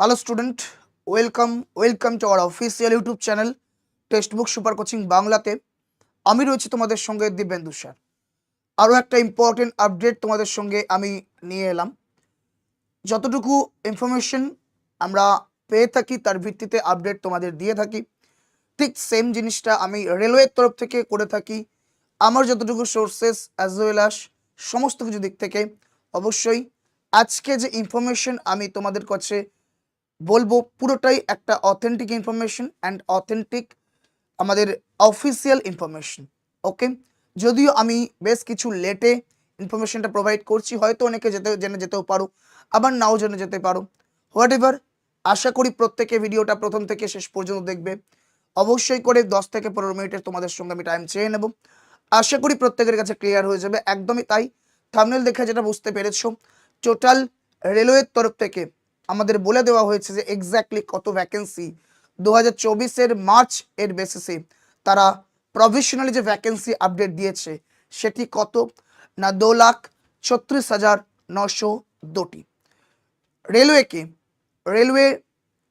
Hello student welcome welcome to our official YouTube channel text book super coaching বাংলাতে আমি রয়েছি তোমাদের সঙ্গে দিব্যেন্দু স্যার। আরও একটা ইম্পর্টেন্ট আপডেট তোমাদের সঙ্গে আমি নিয়ে এলাম। যতটুকু ইনফরমেশন আমরা পেয়ে থাকি, তার ভিত্তিতে আপডেট তোমাদের দিয়ে থাকি। ঠিক সেম জিনিসটা আমি রেলওয়ের তরফ থেকে করে থাকি। আমার যতটুকু সোর্সেস অ্যাজ ওয়েল অ্যাজ সমস্ত কিছু দিক থেকে, অবশ্যই আজকে যে ইনফরমেশন আমি তোমাদের কাছে বলব পুরোটাই একটা অথেন্টিক ইনফরমেশন অ্যান্ড অথেন্টিক আমাদের অফিসিয়াল ইনফরমেশন ওকে যদিও আমি বেশ কিছু লেটে ইনফরমেশনটা প্রোভাইড করছি, হয়তো অনেকে যেতে, জেনে যেতেও পারো, আবার নাও জেনে যেতে পারো। হোয়াট এভার আশা করি প্রত্যেকে ভিডিওটা প্রথম থেকে শেষ পর্যন্ত দেখবে। অবশ্যই করে দশ থেকে পনেরো মিনিটের তোমাদের সঙ্গে আমি টাইম চেয়ে নেব। আশা করি প্রত্যেকের কাছে ক্লিয়ার হয়ে যাবে, একদমই তাই। থামনেল দেখে যেটা বুঝতে পেরেছ টোটাল রেলওয়ের তরফ থেকে আমাদের বলে দেওয়া হয়েছে যে এক্স্যাক্টলি কত ভ্যাকেন্সি দু হাজার মার্চ এর বেসিসে তারা প্রভিশনালি যে ভ্যাকেন্সি আপডেট দিয়েছে, সেটি কত? না, দু লাখ ছত্রিশ হাজার নশো দুটি। রেলওয়েকে রেলওয়ে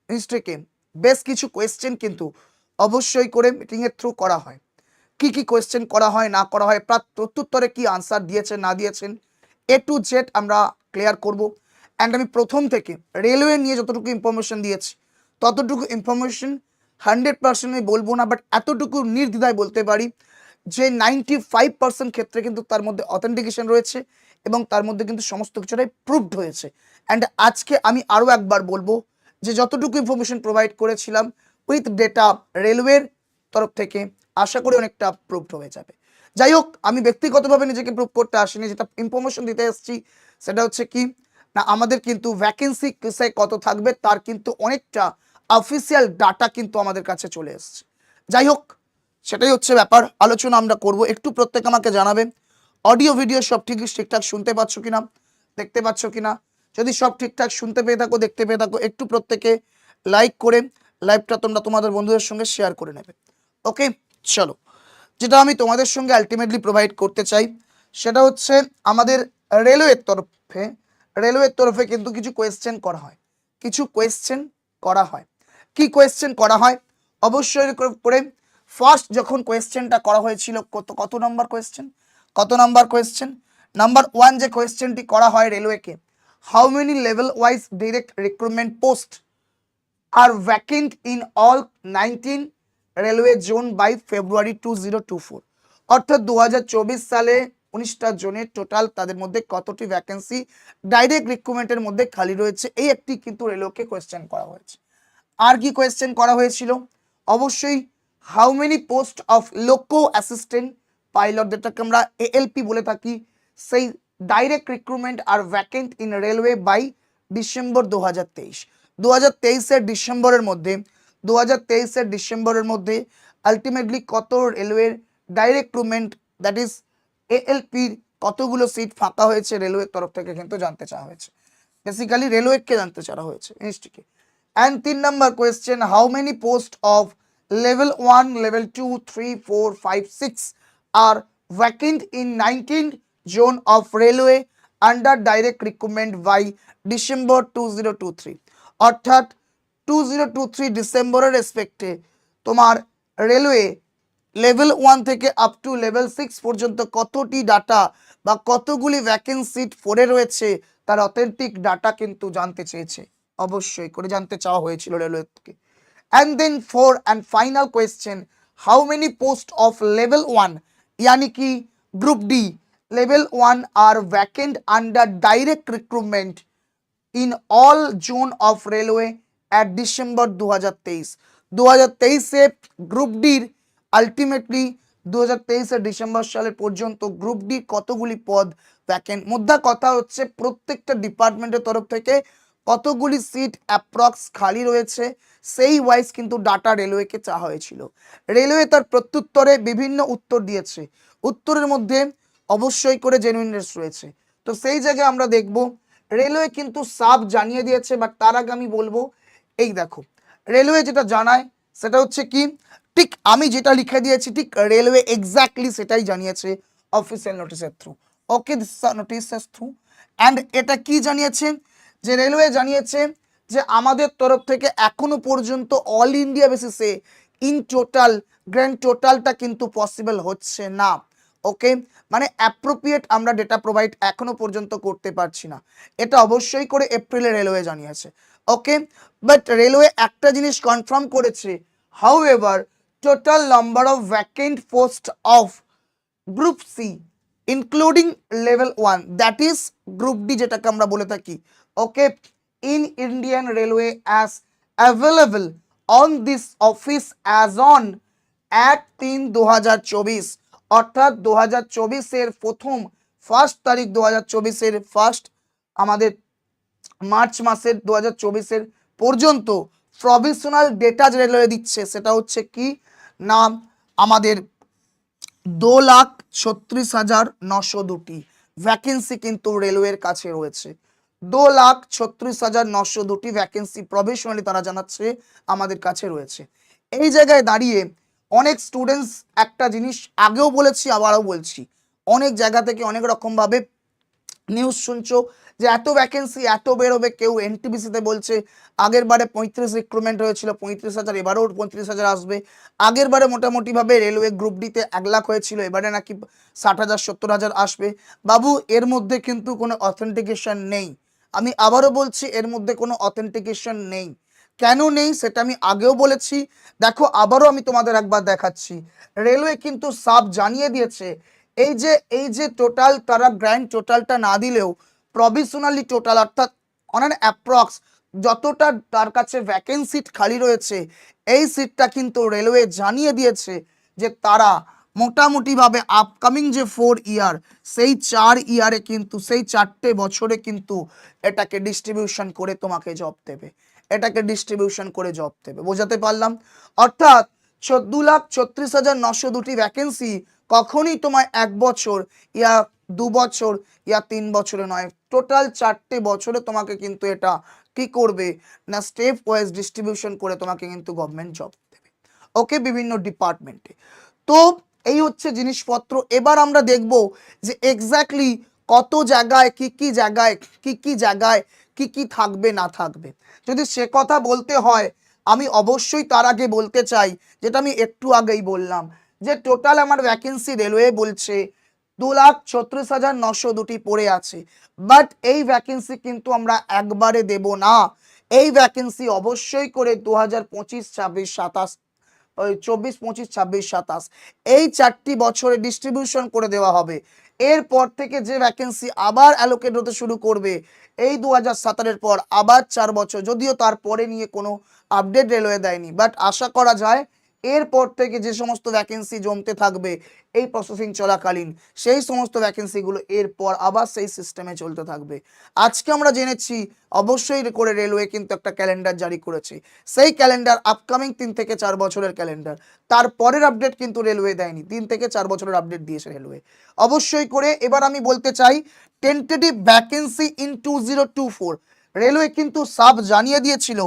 মিনিস্ট্রিকে বেশ কিছু কোয়েশ্চেন কিন্তু অবশ্যই করে মিটিংয়ের থ্রু করা হয়। কি কি কোয়েশ্চেন করা হয়, না করা হয় প্রত্যুত্তরে কি আনসার দিয়েছেন, না দিয়েছেন এ টু জেড আমরা ক্লিয়ার করব। অ্যান্ড আমি প্রথম থেকে রেলওয়ে নিয়ে যতটুকু ইনফরমেশন দিয়েছি, ততটুকু ইনফরমেশন হান্ড্রেড পার্সেন্ট আমি বলব না বাট এতটুকু নির্দ্বিধায় বলতে পারি যে নাইনটি ফাইভ পার্সেন্ট ক্ষেত্রে কিন্তু তার মধ্যে অথেন্টিকেশন রয়েছে এবং তার মধ্যে কিন্তু সমস্ত কিছুটাই প্রুভড হয়েছে। অ্যান্ড আজকে আমি আরও একবার বলব যে যতটুকু ইনফরমেশন প্রোভাইড করেছিলাম উইথ ডেটা রেলওয়ের তরফ থেকে, আশা করি অনেকটা প্রুভড হয়ে যাবে। যাই হোক, আমি ব্যক্তিগতভাবে নিজেকে প্রুভ করতে আসিনি, যেটা ইনফরমেশন দিতে এসেছি, সেটা হচ্ছে কি না, আমাদের কিন্তু ভ্যাকেন্সি কিসে কত থাকবে তার কিন্তু অনেকটা অফিসিয়াল ডাটা কিন্তু আমাদের কাছে চলে এসছে। যাই হোক, সেটাই হচ্ছে ব্যাপার। আলোচনা আমরা করব। একটু প্রত্যেক আমাকে জানাবে। অডিও ভিডিও সব ঠিক ঠিকঠাক শুনতে পাচ্ছ কিনা, দেখতে পাচ্ছ কিনা? যদি সব ঠিকঠাক শুনতে পেয়ে থাকো, দেখতে পেয়ে থাকো, একটু প্রত্যেকে লাইক করে লাইভটা তোমরা তোমাদের বন্ধুদের সঙ্গে শেয়ার করে নেবে। ওকে চলো। যেটা আমি তোমাদের সঙ্গে আলটিমেটলি প্রোভাইড করতে চাই, সেটা হচ্ছে আমাদের রেলওয়ের তরফে রেলওয়ের তরফে কিন্তু কিছু কোয়েশ্চেন করা হয়। কিছু কোয়েশ্চেন করা হয়। কি কোয়েশ্চেন করা হয়? অবশ্যই করে ফার্স্ট যখন কোয়েশ্চেনটা করা হয়েছিল, কত কত নম্বর কোয়েশ্চেন কত নাম্বার কোয়েশ্চেন নাম্বার ওয়ান যে কোয়েশ্চেনটি করা হয় রেলওয়েকে how many level wise direct recruitment post are vacant in all nineteen railway zone by February two zero two four অর্থাৎ দু হাজার চব্বিশ সালে উনিশটা জনের টোটাল তাদের মধ্যে কতটি ভ্যাকেন্সি ডাইরেক্ট রিক্রুটমেন্টের মধ্যে খালি রয়েছে। এই একটি কিন্তু রেলওয়েকে কোয়েশ্চেন করা হয়েছে। আর কি কোয়েশ্চেন করা হয়েছিল? অবশ্যই how many post of loco assistant pilot যেটাকে আমরা এএলপি বলে থাকি, সেই direct recruitment are vacant in railway by December দু হাজার তেইশ। দু হাজার তেইশের ডিসেম্বরের মধ্যে দু হাজার তেইশের ডিসেম্বরের মধ্যে আলটিমেটলি কত রেলওয়ের ডাইরেক্ট রিক্রুটমেন্ট দ্যাট ইজ এএলপির কতগুলো সিট ফাঁকা হয়েছে রেলওয়ের তরফ থেকে কিন্তু জানতে চাওয়া হয়েছে। বেসিক্যালি রেলওয়েকে জানতে চাওয়া হয়েছে মিনিস্ট্রিকে অ্যান্ড তিন number question how many post of level one level two three four five six are vacant in 19 zone of railway under direct recruitment by December 2023 অর্থাৎ 2023 ডিসেম্বরের রেসপেক্টে তোমার রেলওয়ে লেভেল ওয়ান থেকে আপ টু লেভেল সিক্স পর্যন্ত কতটি data বা কতগুলি ভ্যাকেন্সিট ফোরে রয়েছে, তার অথেন্টিক ডাটা কিন্তু জানতে চেয়েছে। অবশ্যই করে জানতে চাওয়া হয়েছিল রেলওয়েকে and then four and final question how many post of level one ইয়ানি কি group D level one are vacant under direct recruitment in all zone of railway at December দু হাজার তেইশ দু হাজার তেইশে গ্রুপ ডির আলটিমেটলি দু হাজার ডিসেম্বর সালের পর্যন্ত গ্রুপ ডি কতগুলি পদ ভ্যাকেন্ট মুদ্রা কথা হচ্ছে প্রত্যেকটা ডিপার্টমেন্টের তরফ থেকে কতগুলি সিট অ্যাপ্রক্স খালি রয়েছে। সেই ওয়াইজ কিন্তু ডাটা রেলওয়েকে চা হয়েছিল। রেলওয়ে তার প্রত্যুত্তরে বিভিন্ন উত্তর দিয়েছে। উত্তরের মধ্যে অবশ্যই করে জেনুইননেস রয়েছে। তো সেই জায়গায় আমরা দেখব রেলওয়ে কিন্তু সাব জানিয়ে দিয়েছে বাট তার আগে আমি বলব, এই দেখো রেলওয়ে যেটা জানায়, সেটা হচ্ছে কি? ঠিক আমি যেটা লিখে দিয়েছি, ঠিক রেলওয়ে এক্স্যাক্টলি সেটাই জানিয়েছে অফিসিয়াল নোটিসের থ্রু ওকে দিস নোটিসের থ্রু অ্যান্ড এটা কি জানিয়েছে? যে রেলওয়ে জানিয়েছে যে আমাদের তরফ থেকে এখনও পর্যন্ত অল ইন্ডিয়া বেসিসে ইন টোটাল গ্র্যান্ড টোটালটা কিন্তু পসিবল হচ্ছে না। ওকে মানে অ্যাপ্রোপ্রিয়েট আমরা ডেটা প্রোভাইড এখনও পর্যন্ত করতে পারছি না। এটা অবশ্যই করে এপ্রিলে রেলওয়ে জানিয়েছে। ওকে বাট রেলওয়ে একটা জিনিস কনফার্ম করেছে। However total number of vacant post of group C including level one that is group D যেটাকে আমরা বলে থাকি Indian railway as available on this office as on এক তিন দু হাজার চব্বিশ, অর্থাৎ দু হাজার চব্বিশের প্রথম ফার্স্ট তারিখ দু হাজার চব্বিশের ফার্স্ট আমাদের মার্চ মাসের দু হাজার চব্বিশের পর্যন্ত প্রভিশনাল ডেটা রেলওয়ে দিচ্ছে, সেটা হচ্ছে কি? নাম আমাদের দু লাখ ছত্রিশ হাজার নশো দুটি। ভ্যাকেন্সি কিন্তু রেলওয়ের কাছে রয়েছে। দু লাখ ছত্রিশ হাজার নশো দুটি ভ্যাকেন্সি প্রভিশনালি তারা জানাচ্ছে আমাদের কাছে রয়েছে। এই জায়গায় দাঁড়িয়ে অনেক স্টুডেন্টস একটা জিনিস আগেও বলেছি, আবারও বলছি। অনেক জায়গা থেকে অনেক রকমভাবে নিউজ শুনছো যে এত ভ্যাকেন্সি এত বেরোবে, কেউ এনটিবিসিতে বলছে, আগের বারে পঁয়ত্রিশ রিক্রুটমেন্ট হয়েছিল, পঁয়ত্রিশ হাজার, এবারেও পঁয়ত্রিশ হাজার আসবে। আগের বারে মোটামুটিভাবে রেলওয়ে গ্রুপ ডিতে এক লাখ হয়েছিল, এবারে নাকি ষাট হাজার, সত্তর হাজার আসবে। বাবু, এর মধ্যে কিন্তু কোনো অথেন্টিকেশন নেই। আমি আবারও বলছি, এর মধ্যে কোনো অথেন্টিকেশন নেই। কেন নেই সেটা আমি আগেও বলেছি। দেখো, আবারও আমি তোমাদের একবার দেখাচ্ছি। রেলওয়ে কিন্তু সাব জানিয়ে দিয়েছে, এই যে এই যে টোটাল তারা গ্র্যান্ড টোটালটা না দিলেও প্রভিশনালি টোটাল অর্থাৎ অন অ্যান অ্যাপ্রক্স যতটা তার কাছে ভ্যাকেন্সি খালি রয়েছে, এই সিটটা কিন্তু রেলওয়ে জানিয়ে দিয়েছে যে তারা মোটামুটিভাবে আপকামিং যে ফোর ইয়ার সেই চার ইয়ারে কিন্তু, সেই চারটে বছরে কিন্তু এটাকে ডিস্ট্রিবিউশন করে তোমাকে জব দেবে। এটাকে ডিস্ট্রিবিউশন করে জব দেবে, বোঝাতে পারলাম? অর্থাৎ দু লাখ ছত্রিশ হাজার নশো দুটি ভ্যাকেন্সি কখনই তোমায় এক বছর, ইয়া দু বছর ইয়া তিন বছরে নয় টোটাল চারটে বছরে তোমাকে কিন্তু এটা কি করবে? না স্টেপ ওয়াইজ ডিস্ট্রিবিউশন করে তোমাকে কিন্তু গভর্নমেন্ট জব দেবে। ওকে বিভিন্ন ডিপার্টমেন্টে তো, এই হচ্ছে জিনিসপত্র। এবার আমরা দেখব যে এক্স্যাক্টলি কত জায়গায়, কি কি জায়গায়, কি কি জায়গায়, কি কি থাকবে, না থাকবে। যদি সে কথা বলতে হয়, আমি অবশ্যই তার আগে বলতে চাই, যেটা আমি একটু আগেই বললাম, যে টোটাল আমার ভ্যাকেন্সি রেলওয়ে বলছে দু লাখ ছত্রিশ হাজার নশো দুটি পড়ে আছে। বাট এই ভ্যাকেন্সি কিন্তু আমরা একবারে দেব না। এই ভ্যাকেন্সি অবশ্যই করে দু হাজার পঁচিশ ছাব্বিশ সাতাশ চব্বিশ পঁচিশ ছাব্বিশ সাতাশ, এই চারটি বছরে ডিস্ট্রিবিউশন করে দেওয়া হবে। এরপর থেকে যে ভ্যাকেন্সি আবার অ্যালোকেট হতে শুরু করবে, এই দু হাজার পর আবার চার বছর, যদিও তারপরে নিয়ে কোনো আপডেট রেলওয়ে দেয়নি। বাট আশা করা যায় এরপর থেকে যে সমস্ত ভ্যাকেন্সি জমতে থাকবে, এই প্রসেসিং চলাকালীন, সেই সমস্ত ভ্যাকেন্সিগুলো এরপর আবার সেই সিস্টেমে চলতে থাকবে। আজকে আমরা জেনেছি অবশ্যই করে রেলওয়ে কিন্তু একটা ক্যালেন্ডার জারি করেছে। সেই ক্যালেন্ডার আপকামিং তিন থেকে চার বছরের ক্যালেন্ডার তারপরের আপডেট কিন্তু রেলওয়ে দেয়নি। তিন থেকে চার বছরের আপডেট দিয়েছে রেলওয়ে অবশ্যই করে এবার আমি বলতে চাই tentative vacancy in two zero two four railway কিন্তু সাব জানিয়ে দিয়েছিল।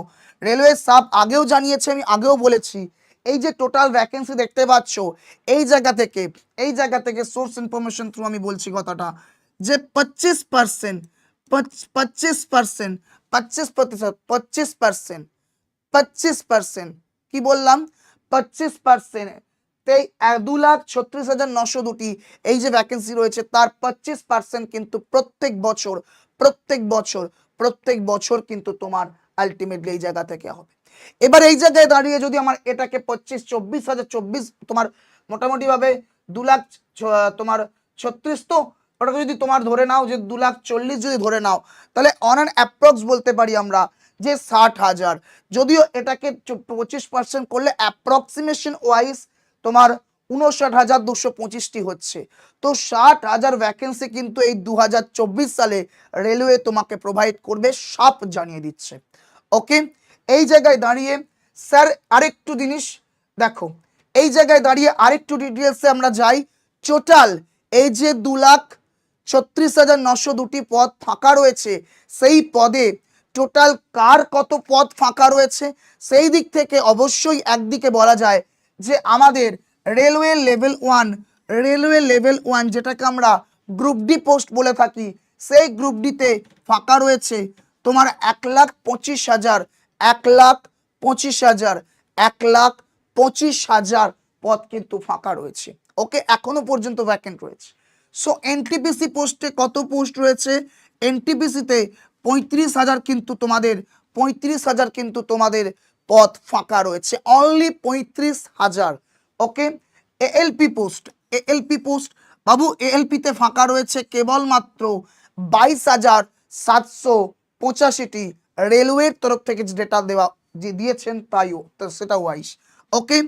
রেলওয়ে সাব আগেও জানিয়েছে, আমি আগেও বলেছি। এই যে টোটাল ভ্যাকেন্সি দেখতে পাচ্ছ, এই জায়গা থেকে, এই জায়গা থেকে সোর্স ইনফরমেশন থ্রু আমি বলছি কথাটা, যে পঁচিশ পার্সেন্ট পঁচিশ পার্সেন্ট পঁচিশ প্রতিশত, পঁচিশ পার্সেন্ট পঁচিশ পার্সেন্ট কি বললাম? পঁচিশ পার্সেন্ট তেই দু লাখ ছত্রিশ হাজার নশো দুটি এই যে ভ্যাকেন্সি রয়েছে, তার পঁচিশ পার্সেন্ট কিন্তু প্রত্যেক বছর প্রত্যেক বছর প্রত্যেক বছর কিন্তু তোমার আলটিমেটলি এই জায়গা থেকে হবে। এবার এই জায়গায় দাঁড়িয়ে যদি আমার এটাকে পঁচিশ, চব্বিশ হাজার চব্বিশ তোমার মোটামুটি ভাবে দু লাখ তোমার ছত্রিশ তো, ওটাকে যদি তোমার ধরে নাও যে দু লাখ চল্লিশ যদি ধরে নাও, তাহলে অন অ্যান অ্যাপ্রক্স বলতে পারি আমরা যে ষাট হাজার। যদিও এটাকে পঁচিশ পার্সেন্ট করলে অ্যাপ্রক্সিমেশন ওয়াইজ তোমার উনষাট হাজার দুশো পঁচিশটি হচ্ছে। তো ষাট হাজার ভ্যাকেন্সি কিন্তু এই দু হাজার চব্বিশ সালে রেলওয়ে তোমাকে প্রোভাইড করবে সাপ জানিয়ে দিচ্ছে। ওকে এই জায়গায় দাঁড়িয়ে, স্যার, আরেকটু জিনিস দেখো। এই জায়গায় দাঁড়িয়ে আরেকটু ডিটেলসে আমরা যাই। টোটাল এই যে দু লাখ ছত্রিশ হাজার নশো দুটি পদ ফাঁকা রয়েছে, সেই পদে টোটাল কার কত পদ ফাঁকা রয়েছে? সেই দিক থেকে অবশ্যই একদিকে বলা যায় যে আমাদের railway level one railway level one যেটাকে আমরা গ্রুপ ডি পোস্ট বলে থাকি, সেই গ্রুপ ডিতে ফাঁকা রয়েছে। তোমার এক লাখ পঁচিশ হাজার এক লাখ পঁচিশ হাজার, এক লাখ পঁচিশ হাজার পদ কিন্তু ফাঁকা রয়েছে। ওকে, এখনও পর্যন্ত ভ্যাকেন্ট রয়েছে। সো এনটিপিসি পোস্টে কত পোস্ট রয়েছে? এনটিপিসিতে পঁয়ত্রিশ হাজার কিন্তু তোমাদের, পঁয়ত্রিশ হাজার কিন্তু তোমাদের পদ ফাঁকা রয়েছে। অনলি পঁয়ত্রিশ হাজার, okay? ALP post ALP post বাবু এএলপিতে ফাঁকা রয়েছে কেবলমাত্র বাইশ হাজার সাতশো পঁচাশিটি রেলওয়ের তরফ থেকে যে ডেটা দেওয়া যে দিয়েছেন তাইও, তো সেটা wise okay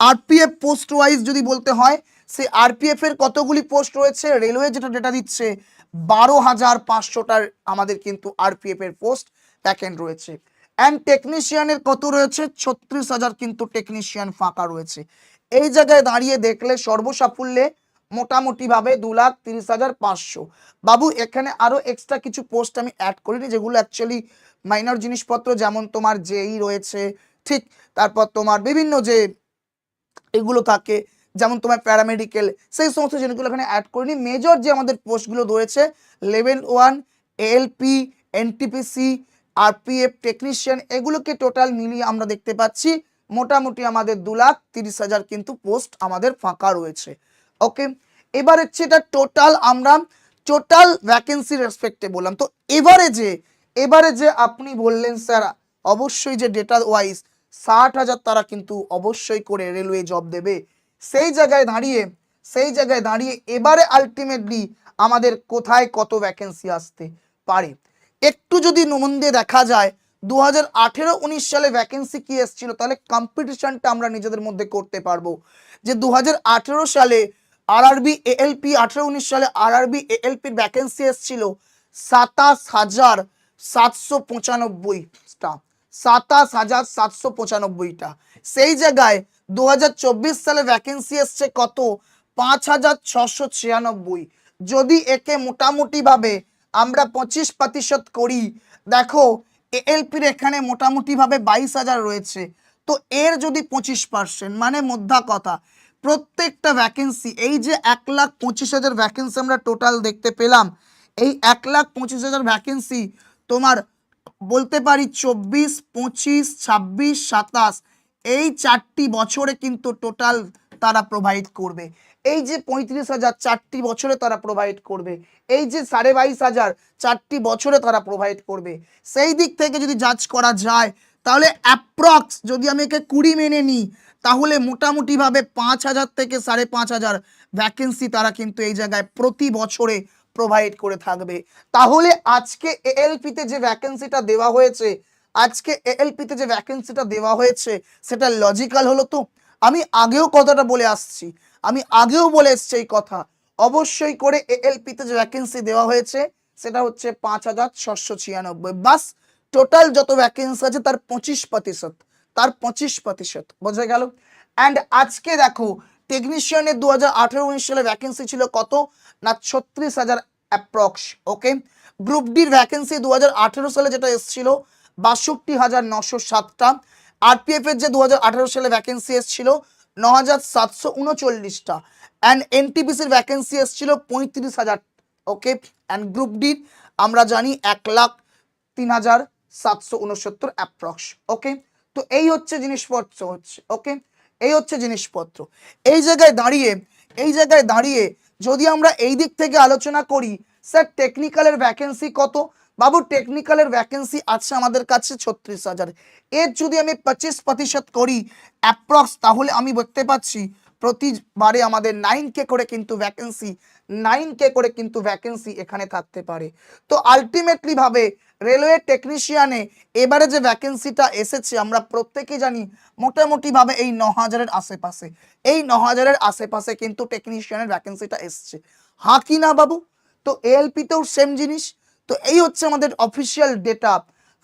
RPF post wise যদি বলতে হয় সে আরপিএফ এর কতগুলি পোস্ট রয়েছে? রেলওয়ে যেটা ডেটা দিচ্ছে, বারো হাজার পাঁচশোটার আমাদের কিন্তু আরপিএফ এর পোস্ট ভ্যাকেন্ট রয়েছে। অ্যান্ড টেকনিশিয়ানের কত রয়েছে? ছত্রিশ হাজার কিন্তু টেকনিশিয়ান ফাঁকা রয়েছে। এই জায়গায় দাঁড়িয়ে দেখলে সর্বসাফল্যে মোটামুটি ভাবে দু লাখ তিরিশ হাজার পাঁচশো। বাবু, এখানে আরও এক্সট্রা কিছু পোস্ট আমি অ্যাড করিনি, যেগুলো অ্যাকচুয়ালি মাইনর জিনিসপত্র, যেমন তোমার জেই রয়েছে, ঠিক তারপর তোমার বিভিন্ন যে এগুলো থাকে, যেমন তোমার প্যারামেডিক্যাল সেই সমস্ত জিনিসগুলো এখানে অ্যাড করিনি মেজর যে আমাদের পোস্টগুলো রয়েছে level one ALP NTPC RPF technician এগুলোকে টোটাল মিলিয়ে আমরা দেখতে পাচ্ছি। মোটামুটি আমাদের দু লাখ তিরিশ হাজার কিন্তু পোস্ট আমাদের ফাঁকা রয়েছে। ওকে এবার হচ্ছে এটা টোটাল আমরা টোটাল ভ্যাকেন্সি রেসপেক্টে বললাম। তো এবারে যে এবারে যে আপনি বললেন, স্যার, অবশ্যই যে ডেটা ওয়াইজ ষাট হাজার তারা কিন্তু অবশ্যই করে রেলওয়ে জব দেবে। সেই জায়গায় দাঁড়িয়ে, সেই জায়গায় দাঁড়িয়ে এবারে আলটিমেটলি আমাদের কোথায় কত ভ্যাকেন্সি আসতে পারে? একটু যদি মন দিয়ে দেখা যায় দু হাজার আঠেরো উনিশ সালে ভ্যাকেন্সি কি এসেছিল, তাহলে কম্পিটিশনটা আমরা নিজেদের মধ্যে করতে পারব। যে দু হাজার আঠেরো সালে আরআরবি এএলপি আঠেরো উনিশ সালে আরআরবি এএলপির ভ্যাকেন্সি এসেছিল সাতাশ হাজার সাতশো পঁচানব্বইটা সাতাশ হাজার সাতশো পঁচানব্বইটা। সেই জায়গায় দু হাজার চব্বিশ সালে ভ্যাকেন্সি এসছে কত? পাঁচ হাজার ছশো ছিয়ানব্বই। যদি একে মোটামুটিভাবে আমরা পঁচিশ প্রতিশত করি, দেখো, এএলপির এখানে মোটামুটিভাবে বাইশ হাজার রয়েছে। তো এর যদি পঁচিশ পার্সেন্ট মানে মোদ্দা কথা, প্রত্যেকটা ভ্যাকেন্সি এই যে এক লাখ পঁচিশ হাজার ভ্যাকেন্সি আমরা টোটাল দেখতে পেলাম, এই এক লাখ পঁচিশ হাজার ভ্যাকেন্সি তোমার বলতে পারি চব্বিশ, পঁচিশ, ছাব্বিশ, সাতাশ, এই চারটি বছরে কিন্তু টোটাল তারা প্রোভাইড করবে। এই যে পঁয়ত্রিশ হাজার চারটি বছরে তারা প্রোভাইড করবে, এই যে সাড়ে বাইশ হাজার চারটি বছরে তারা প্রোভাইড করবে, সেই দিক থেকে যদি জাজ করা যায়, তাহলে অ্যাপ্রক্স যদি আমি একে কুড়ি মেনে নিই, তাহলে মোটামুটিভাবে পাঁচ হাজার থেকে সাড়ে পাঁচ হাজার ভ্যাকেন্সি তারা কিন্তু এই জায়গায় প্রতি বছরে প্রোভাইড করে থাকবে। তাহলে আজকে এএলপিতে যে ভ্যাকেন্সিটা দেওয়া হয়েছে, আজকে এএলপিতে যে ভ্যাকেন্সিটা দেওয়া হয়েছে, সেটা লজিক্যাল হলো তো? আমি আগেও কথাটা বলে আসছি। আমি আগেও বলে এসছি এই কথা। অবশ্যই করে এএলপিতে যে ভ্যাকেন্সি দেওয়া হয়েছে, সেটা হচ্ছে পাঁচ হাজার ছশো ছিয়ানব্বই। বাস টোটাল যত ভ্যাকেন্সি আছে তার পঁচিশ প্রতিশত। তার পঁচিশ প্রতিশত। বোঝা গেল? অ্যান্ড আজকে দেখো টেকনিশিয়ানের দু হাজার আঠেরো উনিশ সালে ভ্যাকেন্সি ছিল কত? না, ছত্রিশ হাজার অ্যাপ্রক্স ওকে গ্রুপ ডির ভ্যাকেন্সি দু হাজার আঠেরো সালে যেটা এসেছিল, বাষট্টি হাজার নশো সাতটা। আরপিএফ এর যে দু হাজার আঠেরো সালে ভ্যাকেন্সি এসেছিল ন হাজার সাতশো উনচল্লিশটা। অ্যান্ড এনটিপিসির ভ্যাকেন্সি এসেছিল পঁয়ত্রিশ হাজার ওকে অ্যান্ড গ্রুপ ডির আমরা জানি এক লাখ তিন হাজার সাতশো উনসত্তর অ্যাপ্রক্স ওকে তো এই হচ্ছে জিনিসপত্র হচ্ছে ওকে এই হচ্ছে জিনিসপত্র। এই জায়গায় দাঁড়িয়ে, এই জায়গায় দাঁড়িয়ে যদি আমরা এই দিক থেকে আলোচনা করি, স্যার টেকনিক্যালের ভ্যাকেন্সি কত? বাবু টেকনিক্যালের ভ্যাকেন্সি আছে আমাদের কাছে ছত্রিশ হাজার। এর যদি আমি পঁচিশ প্রতিশত করি অ্যাপ্রক্স তাহলে আমি বলতে পাচ্ছি প্রতিবারে আমাদের নাইন কে করে কিন্তু ভ্যাকেন্সি নাইন কে করে কিন্তু ভ্যাকেন্সি এখানে থাকতে পারে। তো আলটিমেটলি ভাবে রেলওয়ে টেকনিশিয়ানে এবারে যে ভ্যাকেন্সিটা এসেছে, আমরা প্রত্যেকেই জানি মোটামুটি ভাবে এই ন হাজারের আশেপাশে। এই ন হাজারের আশেপাশে কিন্তু টেকনিশিয়ানের ভ্যাকেন্সিটা এসছে। হা কি না বাবু? তো এএলপিতেও সেম জিনিস। তো এই হচ্ছে আমাদের অফিসিয়াল ডেটা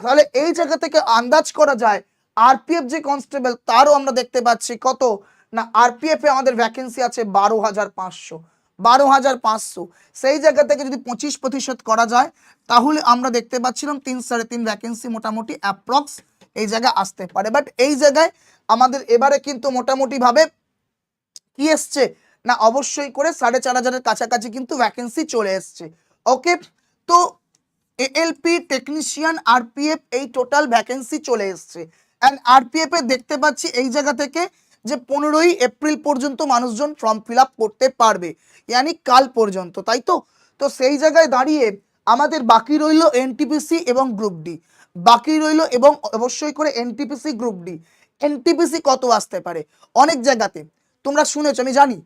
তাহলে এই জায়গা থেকে আন্দাজ করা যায় আরপিএফ যে কনস্টেবল তারও আমরা দেখতে পাচ্ছি কত? না আরপিএফ আমাদের ভ্যাকেন্সি আছে বারো হাজার পাঁচশো। বারো হাজার পাঁচশো। সেই জায়গা থেকে যদি পঁচিশ প্রতিশত করা যায়, তাহলে আমরা দেখতে পাচ্ছিলাম তিন সাড়ে তিন ভ্যাকেন্সি মোটামুটি অ্যাপ্রক্স এই জায়গায় আসতে পারে। বাট এই জায়গায় আমাদের এবারে কিন্তু মোটামুটিভাবে কি এসছে? না, অবশ্যই করে সাড়ে চার হাজারের কাছাকাছি কিন্তু ভ্যাকেন্সি চলে এসছে। ওকে তো এএলপি টেকনিশিয়ান আরপিএফ এই টোটাল ভ্যাকেন্সি চলে এসছে। অ্যান্ড আরপিএফ এ দেখতে পাচ্ছি এই জায়গা থেকে যে পনেরোই এপ্রিল পর্যন্ত মানুষজন ফর্ম ফিল আপ করতে পারবে ইয়ানি কাল পর্যন্ত তাই তো তো সেই জায়গায় দাঁড়িয়ে আমাদের বাকি রইল এনটিপিসি এবং গ্রুপ ডি বাকি রইল এবং অবশ্যই করে এনটিপিসি গ্রুপ ডি এনটিপিসি কত আসতে পারে অনেক জায়গাতে তোমরা শুনেছো আমি জানি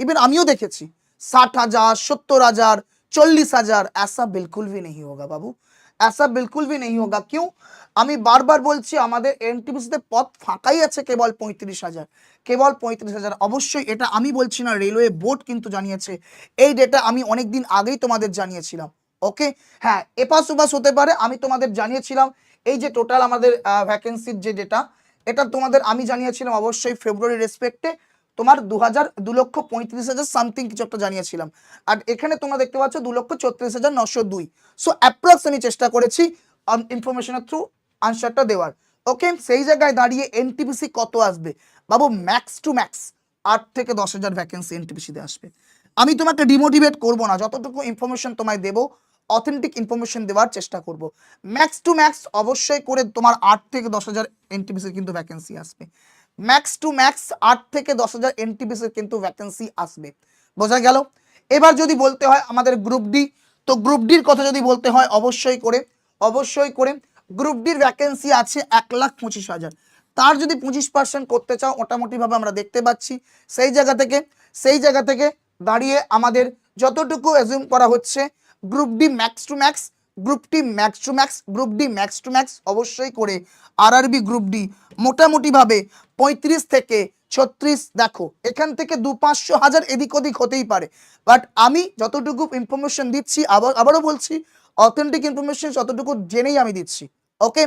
इवन আমিও দেখেছি ষাট হাজার সত্তর হাজার চল্লিশ হাজার ऐसा बिल्कुल भी नहीं होगा बाबू ऐसा बिल्कुल भी नहीं होगा क्यों আমি বারবার বলছি আমাদের এনটিপিসিতে পদ ফাঁকাই আছে কেবল পঁয়ত্রিশ হাজার কেবল পঁয়ত্রিশ হাজার অবশ্যই এটা আমি বলছি না রেলওয়ে বোর্ড কিন্তু জানিয়েছে এই ডেটা আমি অনেক দিন আগেই তোমাদের জানিয়েছিলাম ওকে হ্যাঁ এপাশ ওপাশ হতে পারে আমি তোমাদের জানিয়েছিলাম এই যে টোটাল আমাদের ভ্যাকেন্সির যে ডেটা এটা তোমাদের আমি জানিয়েছিলাম অবশ্যই ফেব্রুয়ারি রেসপেক্টে তোমার দু হাজার, দু লক্ষ পঁয়ত্রিশ হাজার সামথিং কিছু একটা জানিয়েছিলাম। আর এখানে তোমরা দেখতে পাচ্ছ দু লক্ষ ছত্রিশ হাজার নশো দুই। সো অ্যাপ্রক্স আমি চেষ্টা করেছি ইনফরমেশনের থ্রু আনসারটা দেওয়ার। ওকে সেই জায়গায় দাঁড়িয়ে এনটিপিসি কত আসবে? বাবু ম্যাক্স টু ম্যাক্স আট থেকে দশ হাজার ভ্যাকেন্সি এনটিপিসিতে আসবে। আমি তোমাকে ডিমোটিভেট করব না, যতটুকু ইনফরমেশন তোমায় দেবো অথেন্টিক ইনফরমেশন দেওয়ার চেষ্টা করব। ম্যাক্স টু ম্যাক্স অবশ্যই করে তোমার আট থেকে দশ হাজার এনটিপিসির কিন্তু ভ্যাকেন্সি আসবে। ম্যাক্স টু ম্যাক্স আট থেকে দশ হাজার এনটিপিসির কিন্তু ভ্যাকেন্সি আসবে। বোঝা গেল? এবার যদি বলতে হয় আমাদের গ্রুপ ডি তো গ্রুপ ডির কথা যদি বলতে হয়, অবশ্যই করে অবশ্যই করে। গ্রুপ ডির ভ্যাকেন্সি আছে এক লাখ পঁচিশ হাজার। তার যদি পঁচিশ পার্সেন্ট করতে চাও, মোটামুটিভাবে আমরা দেখতে পাচ্ছি, সেই জায়গা থেকে, সেই জায়গা থেকে দাঁড়িয়ে আমাদের যতটুকু অ্যাজিউম করা হচ্ছে group D max to max group D max to max group D max to max অবশ্যই করে আরআরবি গ্রুপ ডি মোটামুটিভাবে পঁয়ত্রিশ থেকে ছত্রিশ দেখো। এখান থেকে দু পাঁচশো হাজার এদিক ওদিক হতেই পারে। বাট আমি যতটুকু ইনফরমেশন দিচ্ছি, আবার, আবারও বলছি অথেন্টিক ইনফরমেশন যতটুকু জেনেই আমি দিচ্ছি। ওকে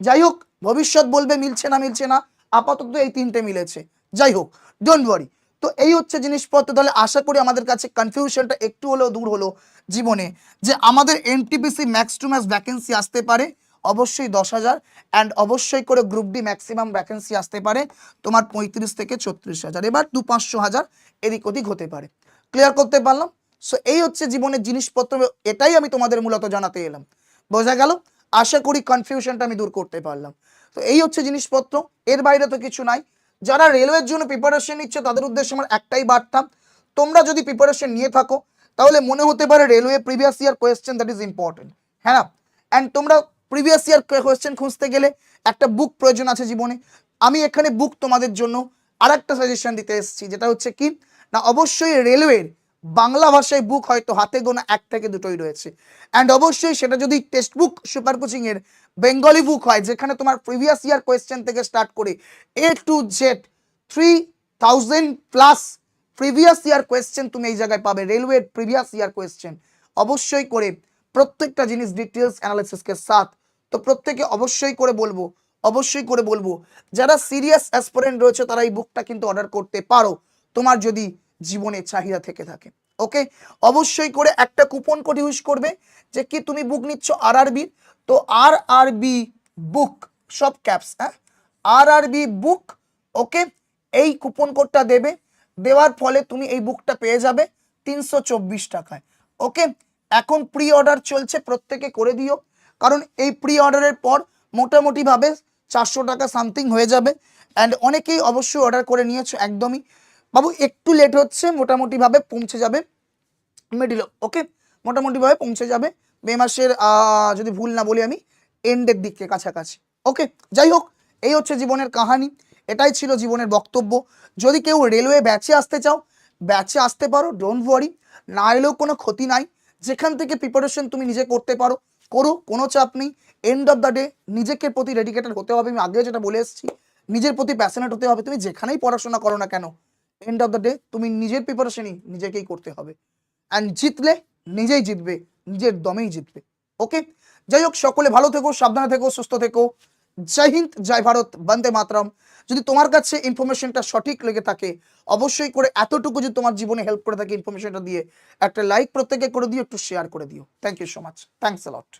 যাই হোক, ভবিষ্যৎ বলবে, মিলছে না মিলছে না, আপাতত এই তিনটে মিলেছে। যাই হোক ডোন্ট ওয়ারি তো এই হচ্ছে জিনিসপত্র তাহলে আশা করি আমাদের কাছে কনফিউশনটা একটু হলেও দূর হলো জীবনে, যে আমাদের NTPC max to max vacancy আসতে পারে, অবশ্যই দশ হাজার অ্যান্ড অবশ্যই করে গ্রুপ ডি ম্যাক্সিমাম ভ্যাকেন্সি আসতে পারে, তোমার পঁয়ত্রিশ থেকে ছত্রিশ হাজার, এবার দু পাঁচশো হাজার এদিক ওদিক হতে পারে। ক্লিয়ার করতে পারলাম? সো এই হচ্ছে জীবনের জিনিসপত্র, এটাই আমি তোমাদের মূলত জানাতে এলাম। বোঝা গেল? আশা করি কনফিউশনটা আমি দূর করতে পারলাম। তো এই হচ্ছে জিনিসপত্র, এর বাইরে তো কিছু নাই। যারা রেলওয়ের জন্য প্রিপারেশন নিচ্ছে, তাদের উদ্দেশ্যে আমার একটাই বার্তা, তোমরা যদি প্রিপারেশন নিয়ে থাকো, তাহলে মনে হতে পারে railway previous year question that is important হ্যাঁ না? অ্যান্ড তোমরা প্রিভিয়াস ইয়ার কোয়েশ্চেন খুঁজতে গেলে একটা বুক প্রয়োজন আছে জীবনে। আমি এখানে বুক তোমাদের জন্য আর একটা সাজেশন দিতে এসেছি, যেটা হচ্ছে কি? না, অবশ্যই রেলওয়ের বাংলা ভাষায় বুক হয়তো হাতে গোনা এক থেকে দুটোই রয়েছে। অ্যান্ড অবশ্যই সেটা যদি টেক্সট বুক সুপার কোচিং এর বেঙ্গলি বুক হয়, যেখানে তোমার প্রিভিয়াস ইয়ার কোয়েশ্চেন থেকে স্টার্ট করে A to Z three thousand plus previous year question তুমি এই জায়গায় পাবে রেলওয়ের প্রিভিয়াস ইয়ার কোয়েশ্চেন অবশ্যই করে প্রত্যেকটা জিনিস ডিটেলস অ্যানালিসিসকে সাথ। তো প্রত্যেকে অবশ্যই করে বলব, অবশ্যই করে বলব, যারা সিরিয়াস অ্যাসপিরেন্ট রয়েছে তারা এই বুকটা কিন্তু অর্ডার করতে পারো। তোমার যদি জীবনে চাহিদা থেকে থাকে ওকে অবশ্যই করে একটা কুপন কোড ইউজ করবে যে কি তুমি বুক নিচ্ছ আর আরবি তো আর আরবি বুক সব ক্যাপস হ্যাঁ? আর আরবি বুক ওকে এই কুপন কোডটা দেবে, দেওয়ার ফলে তুমি এই বুকটা পেয়ে যাবে তিনশো চব্বিশ টাকায় ওকে এখন প্রি অর্ডার চলছে, প্রত্যেকে করে দিও, কারণ এই প্রি অর্ডারের পর মোটামুটিভাবে চারশো টাকা সামথিং হয়ে যাবে অ্যান্ড অনেকেই অবশ্যই অর্ডার করে নিয়েছো, একদমই। বাবু, একটু লেট হচ্ছে, মোটামুটিভাবে পৌঁছে যাবে। মিডিল ওকে মোটামুটিভাবে পৌঁছে যাবে। মে মাসের যদি ভুল না বলি আমি এন্ডের দিকে কাছাকাছি ওকে যাই হোক, এই হচ্ছে জীবনের কাহানি। এটাই ছিল জীবনের বক্তব্য। যদি কেউ রেলওয়ে ব্যাচে আসতে চাও ব্যাচে আসতে পারো ডোন্ট ওয়ারি না এলেও কোনো ক্ষতি নাই। যেখান থেকে প্রিপারেশন তুমি নিজে করতে পারো, করো, কোনো চাপ নেই। এন্ড অফ দ্য ডে নিজেকে প্রতি ডেডিকেটেড হতে হবে। আমি আগেও যেটা বলে এসেছি, নিজের প্রতি প্যাশনেট হতে হবে। তুমি যেখানেই পড়াশোনা করো না কেন এন্ড অফ দ্য ডে তুমি নিজের প্রিপারেশনই নিজেকেই করতে হবে। অ্যান্ড জিতলে নিজেই জিতবে, নিজের দমেই জিতবে। ওকে যাই হোক, সকলে ভালো থেকো, সাবধানে থেকো, সুস্থ থেকো। জয় হিন্দ, জয় ভারত, বন্দে মাতরম। যদি তোমার কাছে ইনফরমেশনটা সঠিক লেগে থাকে, অবশ্যই করে এতটুকু যদি তোমার জীবনে হেল্প করে থাকে ইনফরমেশনটা দিয়ে, একটা লাইক প্রত্যেকে করে দিও, একটু শেয়ার করে দিও। Thank you so much thanks lot